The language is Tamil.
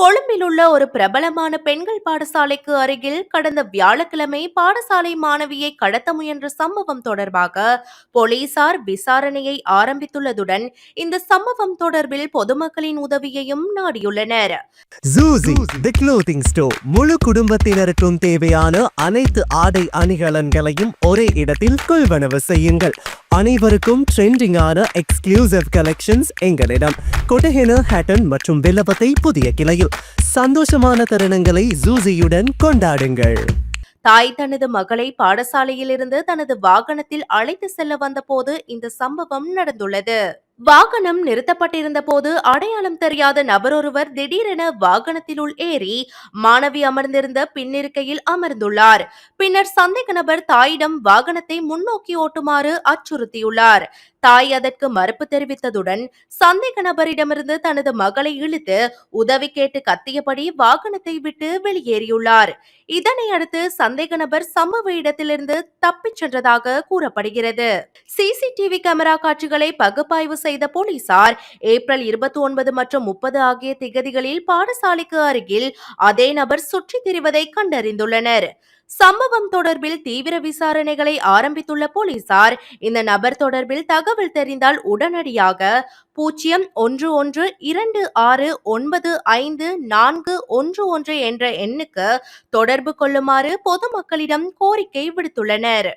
கொழும்பில் உள்ள ஒரு பிரபலமான பெண்கள் பாடசாலைக்கு அருகில் கடந்த வியாழக்கிழமை பாடசாலை மாணவியை கடத்த முயன்ற சம்பவம் தொடர்பாக போலீசார் விசாரணையை ஆரம்பித்துள்ளதுடன் இந்த சம்பவம் தொடர்பில் பொதுமக்களின் உதவியையும் நாடியுள்ளனர். ஜூசி தி க்ளோத்திங் ஸ்டோர் முழு குடும்பத்தினருக்கும் தேவையான அனைத்து ஆடை அணிகலன்களையும் ஒரே இடத்தில் கொள்வனவு செய்யுங்கள். அனைவருக்கும் ட்ரெண்டிங்கான எக்ஸ்க்ளூசிவ் கலெக்ஷன்ஸ் எங்களிடம். கொட்டஹென ஹேட்டன் மற்றும் வில்லபத்தை புதிய கிளையில். சந்தோஷமான தருணங்களை ஜூசியுடன் கொண்டாடுங்கள். தாய் தனது மகளை பாடசாலையிலிருந்து தனது வாகனத்தில் அழைத்து செல்ல வந்தபோது இந்த சம்பவம் நடந்துள்ளது. வாகனம் நிறுத்தப்பட்டிருந்த போது அடையாளம் தெரியாத நபரொருவர் திடீரென வாகனத்தினுள் ஏறி மாணவி அமர்ந்திருந்த பின்னிருக்கையில் அமர்ந்துள்ளார். பின்னர் சந்தேக நபர் தாயிடம் வாகனத்தை முன்னோக்கி ஓட்டுமாறு அச்சுறுத்தியுள்ளார். தாய் அதற்கு மறுப்பு தெரிவித்ததுடன் சந்தேக நபரிடமிருந்து தனது மகளை இழுத்து உதவி கேட்டு கத்தியபடி வாகனத்தை விட்டு வெளியேறியுள்ளார். இதனை அடுத்து சந்தேக நபர் சம்பவ இடத்திலிருந்து தப்பிச் சென்றதாக கூறப்படுகிறது. சிசிடிவி கேமரா காட்சிகளை பகுப்பாய்வு செய்த போலீசார் ஏப்ரல் இருபத்தி ஒன்பது மற்றும் முப்பது ஆகிய திகதிகளில் பாடசாலைக்கு அருகில் அதே நபர் சுற்றித் திரிவதை கண்டறிந்துள்ளனர். சம்பவம் தொடர்பில் தீவிர விசாரணைகளை ஆரம்பித்துள்ள போலீசார் இந்த நபர் தொடர்பில் தகவல் தெரிந்தால் உடனடியாக பூஜ்ஜியம் ஒன்று ஒன்று இரண்டு ஆறு ஒன்பது ஐந்து நான்கு ஒன்று ஒன்று என்ற எண்ணுக்கு தொடர்பு கொள்ளுமாறு பொதுமக்களிடம் கோரிக்கை விடுத்துள்ளனர்.